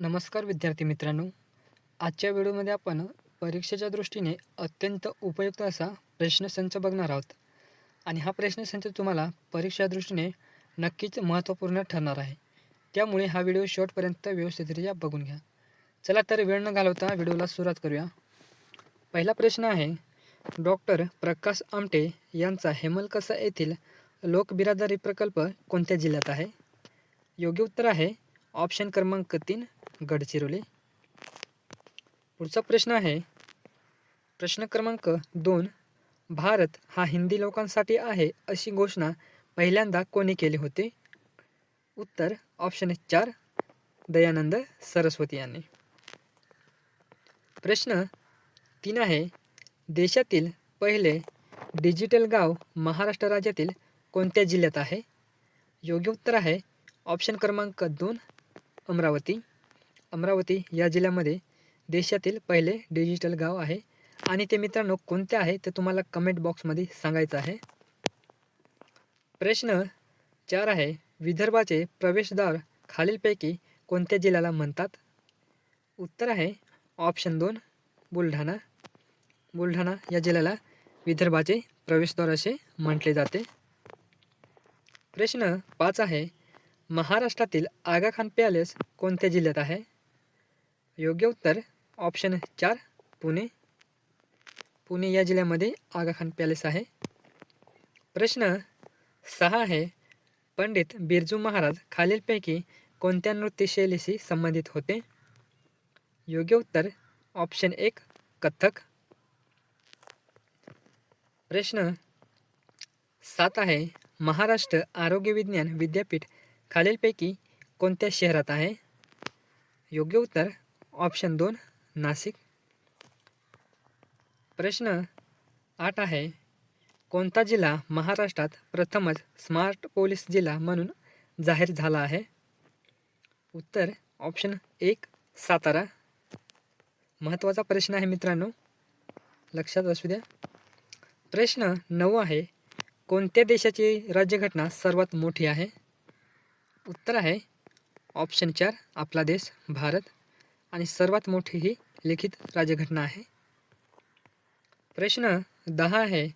नमस्कार विद्यार्थी मित्रांनो. आजच्या व्हिडिओमध्ये आपण परीक्षेच्या दृष्टीने अत्यंत उपयुक्त असा प्रश्नसंच बघणार आहोत. आणि हा प्रश्नसंच तुम्हाला परीक्षा दृष्टीने नक्कीच महत्त्वपूर्ण ठरणार आहे. त्यामुळे हा व्हिडिओ शेवटपर्यंत व्यवस्थितरित्या बघून घ्या. चला तर वेळ न घालवता व्हिडिओला सुरुवात करूया. पहिला प्रश्न आहे डॉक्टर प्रकाश आमटे यांचा हेमलकसा येथील लोकबिरादारी प्रकल्प कोणत्या जिल्ह्यात आहे? योग्य उत्तर आहे ऑप्शन क्रमांक तीन गडचिरोली. पुढचा प्रश्न आहे प्रश्न क्रमांक दोन भारत हा हिंदी लोकांसाठी आहे अशी घोषणा पहिल्यांदा कोणी केली होती? उत्तर ऑप्शन चार दयानंद सरस्वती यांनी. प्रश्न तीन आहे देशातील पहिले डिजिटल गाव महाराष्ट्र राज्यातील कोणत्या जिल्ह्यात आहे? योग्य उत्तर आहे ऑप्शन क्रमांक दोन अमरावती. अमरावती या जिल्ह्यामध्ये देशातील पहिले डिजिटल गाव आहे. आणि ते मित्रांनो कोणते आहे ते तुम्हाला कमेंट बॉक्समध्ये सांगायचं आहे. प्रश्न चार आहे विदर्भाचे प्रवेशद्वार खालीलपैकी कोणत्या जिल्ह्याला म्हणतात? उत्तर आहे ऑप्शन दोन बुलढाणा. बुलढाणा या जिल्ह्याला विदर्भाचे प्रवेशद्वार असे म्हटले जाते. प्रश्न पाच आहे महाराष्ट्रातील आगाखान पॅलेस कोणत्या जिल्ह्यात आहे? योग्य उत्तर. ऑप्शन चार पुणे. पुणे या जिल्ह्यामध्ये आगाखान पॅलेस आहे. प्रश्न सहा आहे. पंडित बिरजू महाराज खालीलपैकी कोणत्या नृत्यशैलीशी संबंधित होते? योग्य उत्तर ऑप्शन एक कथ्थक. प्रश्न सात आहे. महाराष्ट्र आरोग्य विज्ञान विद्यापीठ खालीलपैकी कोणत्या शहरात आहे? योग्य उत्तर ऑप्शन दोन नाशिक. प्रश्न आठ आहे कोणता जिल्हा महाराष्ट्रात प्रथमच स्मार्ट पोलीस जिल्हा म्हणून जाहीर झाला आहे? उत्तर ऑप्शन एक सातारा. महत्त्वाचा प्रश्न आहे मित्रांनो लक्षात असू द्या. प्रश्न नऊ आहे कोणत्या देशाची राज्यघटना सर्वात मोठी आहे? उत्तर आहे ऑप्शन चार आपला देश भारत. आणि सर्वात मोठी ही लिखित राज्यघटना आहे. प्रश्न दहा आहे.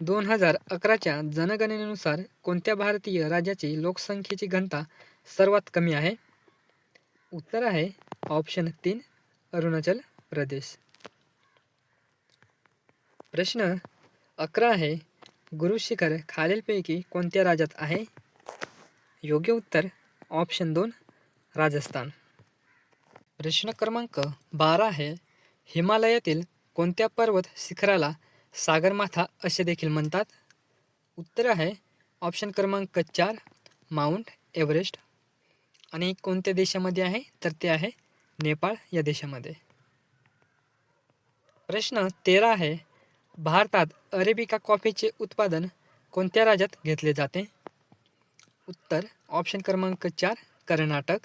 दोन हजार अकराच्या जनगणनेनुसार कोणत्या भारतीय राज्याची लोकसंख्येची घनता सर्वात कमी आहे? उत्तर आहे ऑप्शन तीन अरुणाचल प्रदेश. प्रश्न अकरा आहे. गुरु शिखर खालीलपैकी कोणत्या राज्यात आहे? योग्य उत्तर ऑप्शन दोन राजस्थान. प्रश्न क्रमांक बारा आहे. हिमालयातील कोणत्या पर्वत शिखराला सागरमाथा असे देखील म्हणतात? उत्तर आहे ऑप्शन क्रमांक चार माउंट एव्हरेस्ट आणि कोणत्या देशामध्ये आहे? तर ते आहे नेपाळ या देशामध्ये. प्रश्न तेरा आहे भारतात अरेबिका कॉफीचे उत्पादन कोणत्या राज्यात घेतले जाते? उत्तर ऑप्शन क्रमांक चार कर्नाटक.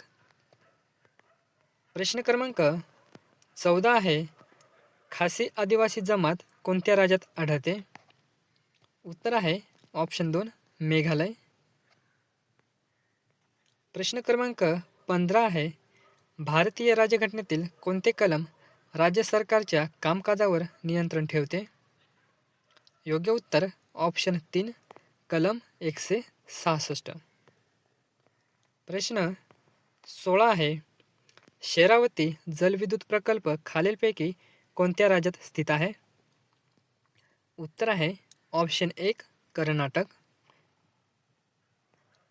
प्रश्न क्रमांक चौदा आहे खासी आदिवासी जमात कोणत्या राज्यात आढळते? उत्तर आहे ऑप्शन दोन मेघालय. प्रश्न क्रमांक पंधरा आहे भारतीय राज्यघटनेतील कोणते कलम राज्य सरकारच्या कामकाजावर नियंत्रण ठेवते? योग्य उत्तर ऑप्शन तीन कलम एकशे सहासष्ट. प्रश्न सोळा आहे शेरावती जलविद्युत प्रकल्प खालीलपैकी कोणत्या राज्यात स्थित आहे? उत्तर आहे ऑप्शन एक कर्नाटक.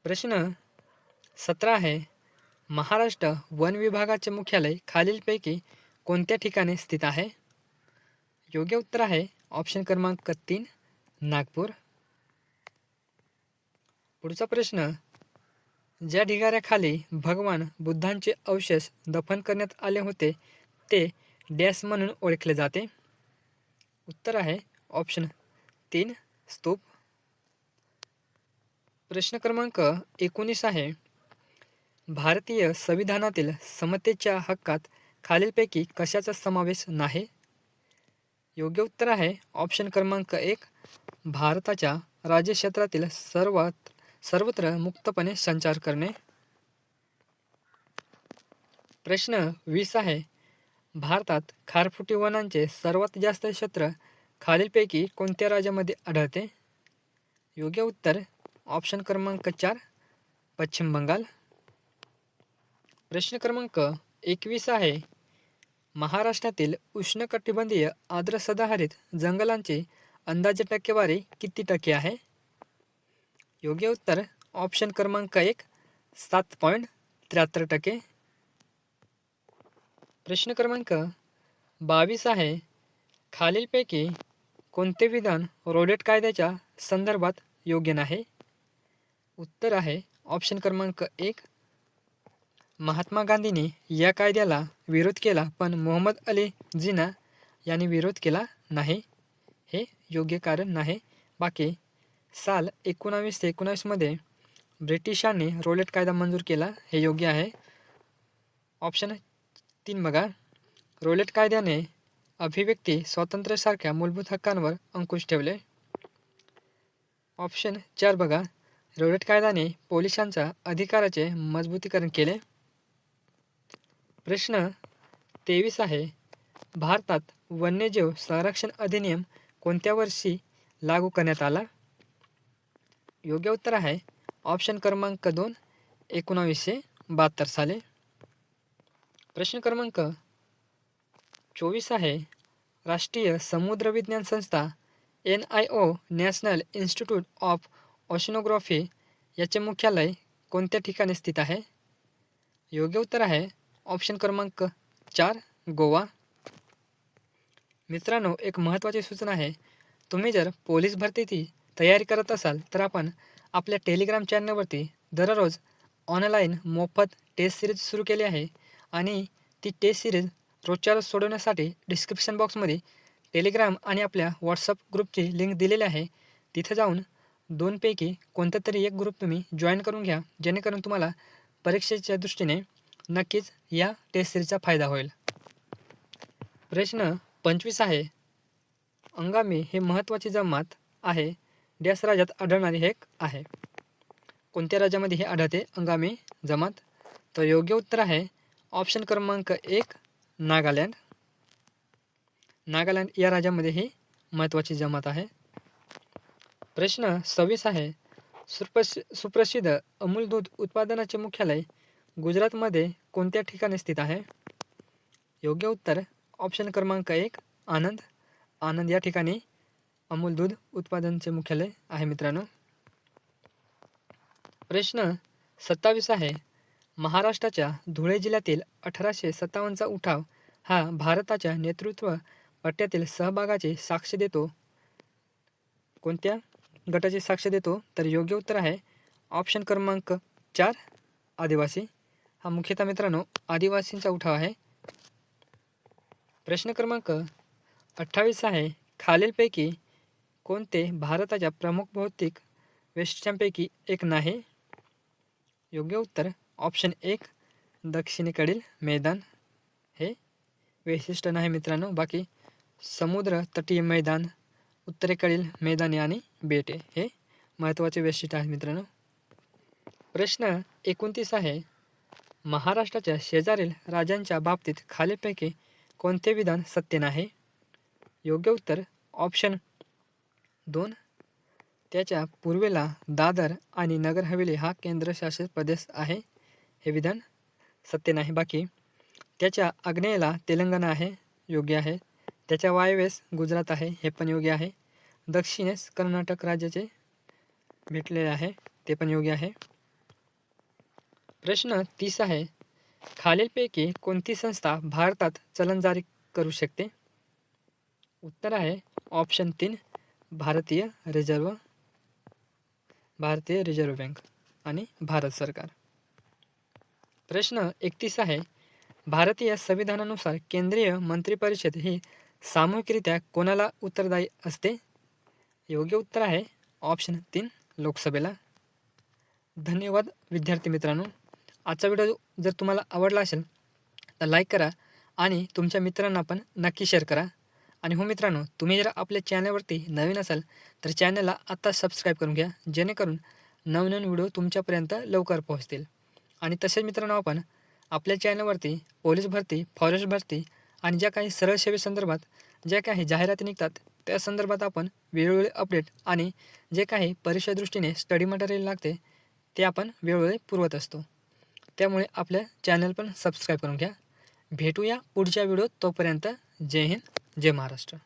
प्रश्न सतरा आहे महाराष्ट्र वन विभागाचे मुख्यालय खालीलपैकी कोणत्या ठिकाणी स्थित आहे? योग्य उत्तर आहे ऑप्शन क्रमांक तीन नागपूर. पुढचा प्रश्न ज्या ढिगाऱ्याखाली भगवान बुद्धांचे अवशेष दफन करण्यात आले होते ते डॅस म्हणून ओळखले जाते. उत्तर आहे ऑप्शन तीन स्तूप. प्रश्न क्रमांक एकोणीस आहे. भारतीय संविधानातील समतेच्या हक्कात खालीलपैकी कशाचा समावेश नाही? योग्य उत्तर आहे ऑप्शन क्रमांक एक भारताच्या राज्यक्षेत्रातील सर्वात सर्वत्र मुक्तपणे संचार करणे. प्रश्न वीस आहे. भारतात खारफुटी वनांचे सर्वात जास्त क्षेत्र खालीलपैकी कोणत्या राज्यामध्ये आढळते? योग्य उत्तर ऑप्शन क्रमांक चार पश्चिम बंगाल. प्रश्न क्रमांक एकवीस आहे. महाराष्ट्रातील उष्णकटिबंधीय आर्द्र सदाहरित जंगलांची अंदाजे टक्केवारी किती टक्के आहे? योग्य उत्तर ऑप्शन क्रमांक एक सात पॉईंट त्र्याहत्तर टक्के. प्रश्न क्रमांक बावीस आहे खालीलपैकी कोणते विधान रोडेट कायद्याच्या संदर्भात योग्य नाही? उत्तर आहे ऑप्शन क्रमांक एक महात्मा गांधींनी या कायद्याला विरोध केला पण मोहम्मद अली जिना यांनी विरोध केला नाही. हे योग्य कारण नाही. बाकी साल एकोणावीसशे एकोणावीसमध्ये ब्रिटिशांनी रोलेट कायदा मंजूर केला. हे योग्य आहे. ऑप्शन तीन बघा. रोलेट कायद्याने अभिव्यक्ती स्वातंत्र्यासारख्या मूलभूत हक्कांवर अंकुश ठेवले. ऑप्शन चार बघा. रोलेट कायद्याने पोलिसांच्या अधिकाराचे मजबूतीकरण केले. प्रश्न तेवीस आहे. भारतात वन्यजीव संरक्षण अधिनियम कोणत्या वर्षी लागू करण्यात आला? योग्य उत्तर आहे. ऑप्शन क्रमांक दोन एकोणावीसशे बहात्तर साली. प्रश्न क्रमांक चोवीस आहे. राष्ट्रीय समुद्र विज्ञान संस्था N I O national institute of oceanography याचे मुख्यालय कोणत्या ठिकाणी स्थित आहे? योग्य उत्तर आहे. ऑप्शन क्रमांक चार गोवा. मित्रांनो एक महत्त्वाची सूचना आहे. तुम्ही जर पोलीस भरतीची तयारी करत असाल तर आपण आपल्या टेलिग्राम चॅनलवरती दररोज ऑनलाईन मोफत टेस्ट सिरीज सुरू केली आहे आणि ती टेस्ट सिरीज रोजच्या रोज सोडवण्यासाठी डिस्क्रिप्शन बॉक्समध्ये टेलिग्राम आणि आपल्या व्हॉट्सअप ग्रुपची लिंक दिलेली आहे. तिथे जाऊन दोनपैकी कोणता तरी एक ग्रुप तुम्ही जॉईन करून घ्या जेणेकरून तुम्हाला परीक्षेच्या दृष्टीने नक्कीच या टेस्ट सिरीजचा फायदा होईल. प्रश्न पंचवीस आहे. अंगामी हे महत्त्वाची जमात आहे. डॅस राज्यात आढळणारे हे एक आहे. कोणत्या राज्यामध्ये हे आढळते? अंगामी जमात. तर योग्य उत्तर आहे ऑप्शन क्रमांक एक नागालँड. नागालँड या राज्यामध्ये ही महत्त्वाची जमात आहे. प्रश्न सव्वीस आहे. सुप्रसि सुप्रसिद्ध अमूल दूध उत्पादनाचे मुख्यालय गुजरातमध्ये कोणत्या ठिकाणी स्थित आहे? योग्य उत्तर ऑप्शन क्रमांक एक आनंद. आनंद या ठिकाणी अमूल दूध उत्पादनचे मुख्यालय आहे मित्रांनो. प्रश्न सत्तावीस आहे. महाराष्ट्राच्या धुळे जिल्ह्यातील अठराशे सत्तावन्नचा उठाव हा भारताच्या नेतृत्व पट्ट्यातील सहभागाची साक्ष देतो. कोणत्या गटाची साक्ष देतो? तर योग्य उत्तर आहे ऑप्शन क्रमांक चार आदिवासी. हा मुख्यतः मित्रांनो आदिवासींचा उठाव आहे. प्रश्न क्रमांक अठ्ठावीस आहे. खालीलपैकी कोणते भारताच्या प्रमुख भौतिक वैशिष्ट्यांपैकी एक नाही? योग्य उत्तर ऑप्शन एक दक्षिणेकडील मैदान. हे वैशिष्ट्य नाही मित्रांनो बाकी समुद्र तटीय मैदान उत्तरेकडील मैदाने आणि बेटे. हे महत्त्वाचे वैशिष्ट्य आहे मित्रांनो. प्रश्न एकोणतीस आहे महाराष्ट्राच्या शेजारील राज्यांच्या बाबतीत खालीलपैकी कोणते विधान सत्य नाही? योग्य उत्तर ऑप्शन दोन. त्याच्या पूर्वेला दादर आणि नगर हवेली हा केंद्रशासित प्रदेश आहे. हे विधान सत्य नाही. बाकी त्याच्या आग्नेयेला तेलंगणा आहे. योग्य आहे. त्याच्या वायव्येस गुजरात आहे. हे पण योग्य आहे. दक्षिणेस कर्नाटक राज्याचे भेटलेले आहे. ते पण योग्य आहे. प्रश्न तीस आहे. खालीलपैकी कोणती संस्था भारतात चलन जारी करू शकते? उत्तर आहे. ऑप्शन तीन. भारतीय रिझर्व भारतीय रिझर्व्ह बँक आणि भारत सरकार. प्रश्न एकतीस आहे भारतीय संविधानानुसार केंद्रीय मंत्रिपरिषद ही सामूहिकरित्या कोणाला उत्तरदायी असते? योग्य उत्तर आहे ऑप्शन तीन लोकसभेला. धन्यवाद विद्यार्थी मित्रांनो. आजचा व्हिडिओ जर तुम्हाला आवडला असेल तर लाईक करा आणि तुमच्या मित्रांना पण नक्की शेअर करा. आणि हो मित्रांनो तुम्ही जर आपल्या चॅनलवरती नवीन असाल तर चॅनलला आत्ता सबस्क्राईब करून घ्या जेणेकरून नवनवीन व्हिडिओ तुमच्यापर्यंत लवकर पोहोचतील. आणि तसेच मित्रांनो आपण आपल्या चॅनलवरती पोलीस भरती फॉरेस्ट भरती आणि ज्या काही सरळ सेवेसंदर्भात ज्या काही जाहिराती निघतात त्या संदर्भात आपण वेळोवेळी अपडेट आणि जे काही परीक्षा दृष्टीने स्टडी मटेरियल लागते ते आपण वेळोवेळी पुरवत असतो. त्यामुळे आपल्या चॅनल पण सबस्क्राईब करून घ्या. भेटूया पुढच्या व्हिडिओत तोपर्यंत. जय हिंद. जय महाराष्ट्र.